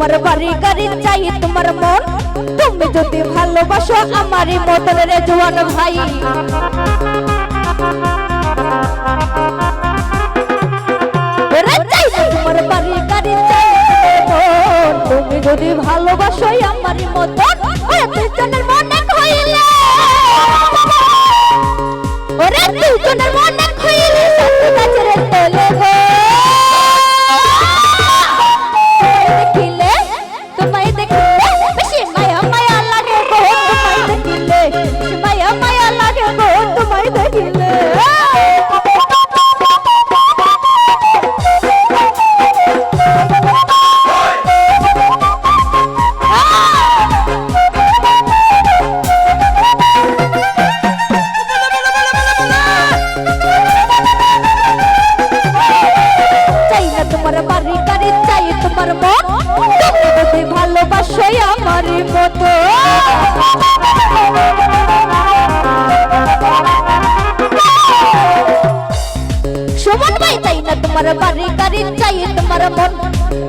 তোমার বাড়ি গাড়ি চাই, তোমার মন। তুমি যদি ভালোবাসো আমারই মতন রে জোয়ান ভাই। তোমার বাড়ি গাড়ি চাই তুমি যদি ভালোবাসো আমারই মতন ওই পিছনের তোমার বাড়ি গাড়ি চাই, তোমার মন। তুমি ভালোবাসো আমার মতো। সুমন ভাই, তাই না তোমার বাড়ি গাড়ি চাই, তোমার মন।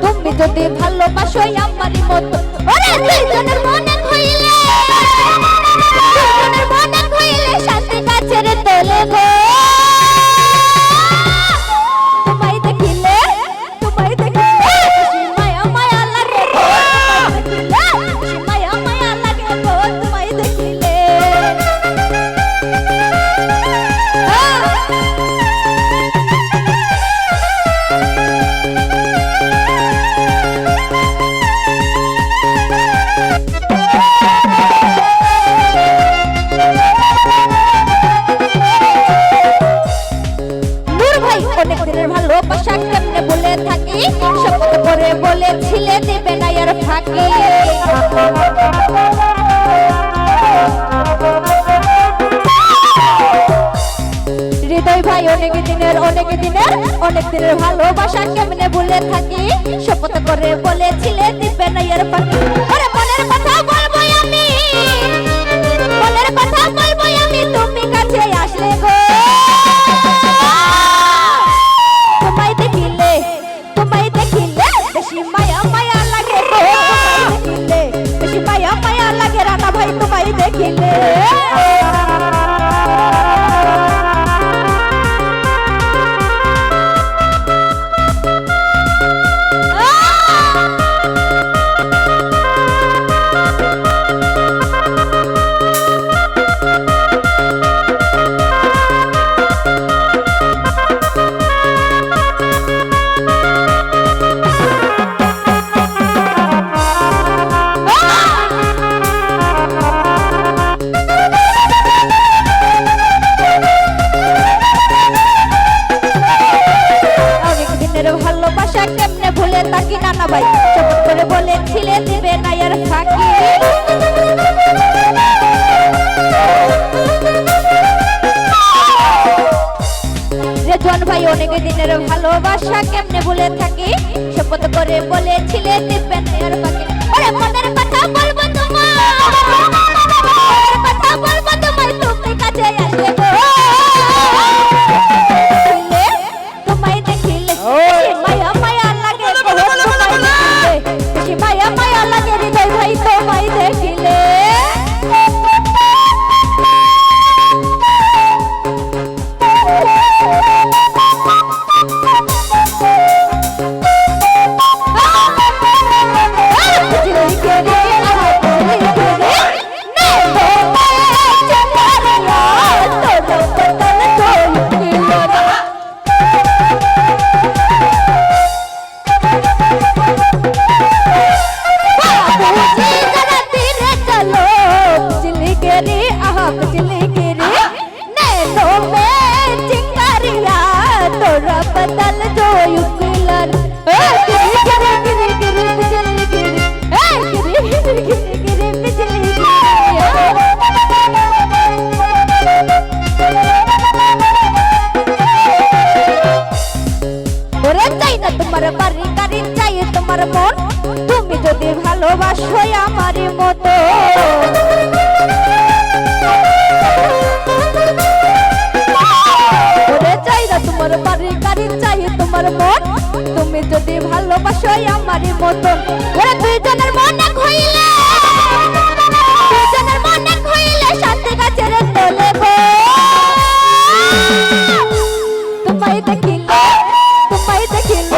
তুমি যদি ভালোবাসো আমার মতো। ওরে, দুইজনের মনে অনেক দিনের অনেক দিনের ভালোবাসা কেমনে ভুলে থাকি? শপথ করে বলেছিলে দিবে না এর পাখি ওরে মনের কথা বলব আমি। দিনের ভালোবাসা কেমনে ভুলে থাকি? শপথ করে বলেছিলে দিবেন আর বাকি। আরে মনের কথা বল। আমার মন, তুমি যদি ভালোবাসো আমারই মতন ওরা দুইজনের মন এক হইলে, দুইজনের মন এক হইলে সাথে গাছের তলে তোমায় দেখিলে তোমায় দেখিলে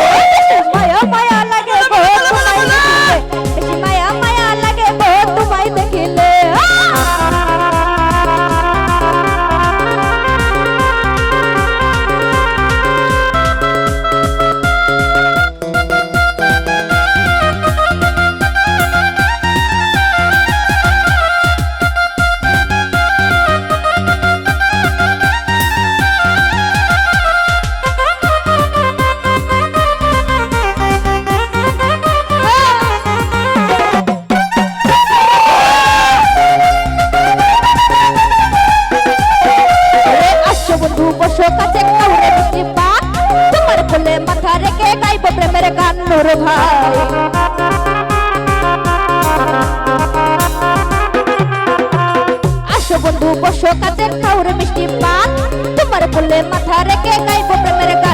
Afroamericano.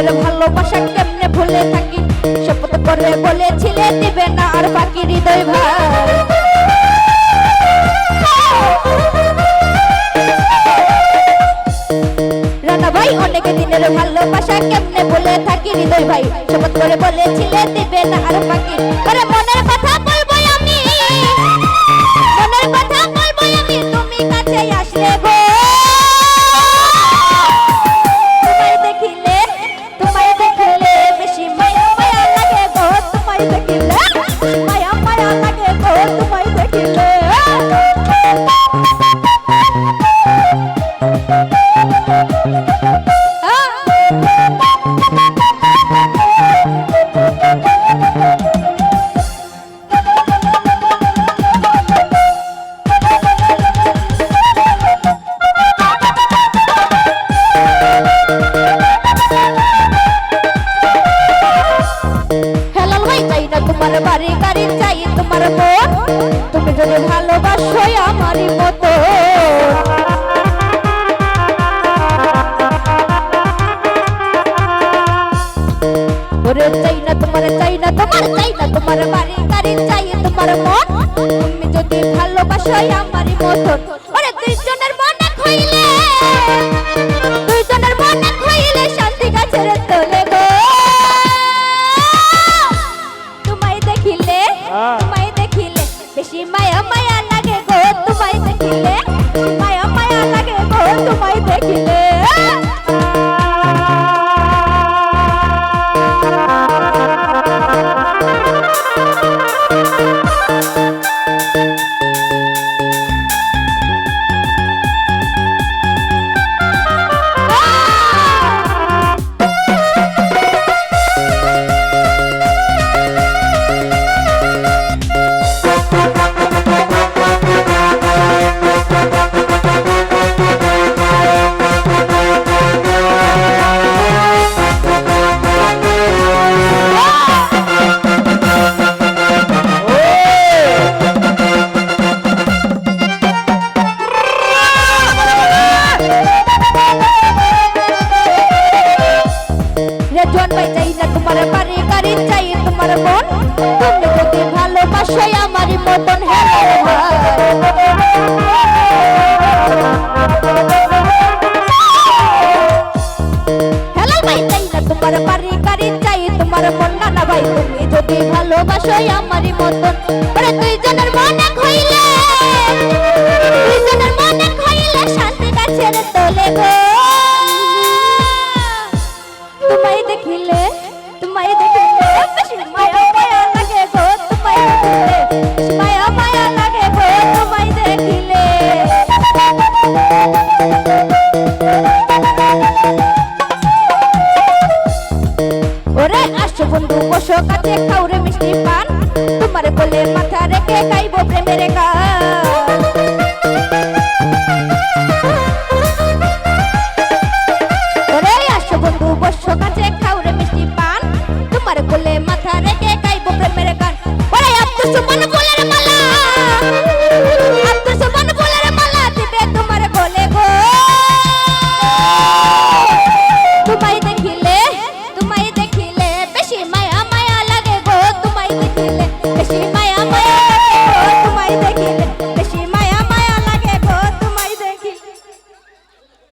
দিনের ভালোবাসা কেমনে ভুলে থাকি? শপথ করে বলেছিলে দিবে না আর বাকি হৃদয় ভাই। রানা ভাই, অনেক দিনের ভালোবাসা কেমনে বলে থাকি হৃদয় ভাই? শপথ করে বলেছিলে দিবে না আর বাকি। মনের কথা তোমার বাড়ি গাড়ি চাই তোমার মন ভাই চাই না, তোমার বাড়ি গাড়ি চাই তোমার মন তুমি যদি ভালোবাসো আমারই মতন হ্যাঁ ভালোবাসো আমারই মতন, ওরে দুইজনের মনে হইলে का पान तुम्हारे बोले माथा रे के काई बो का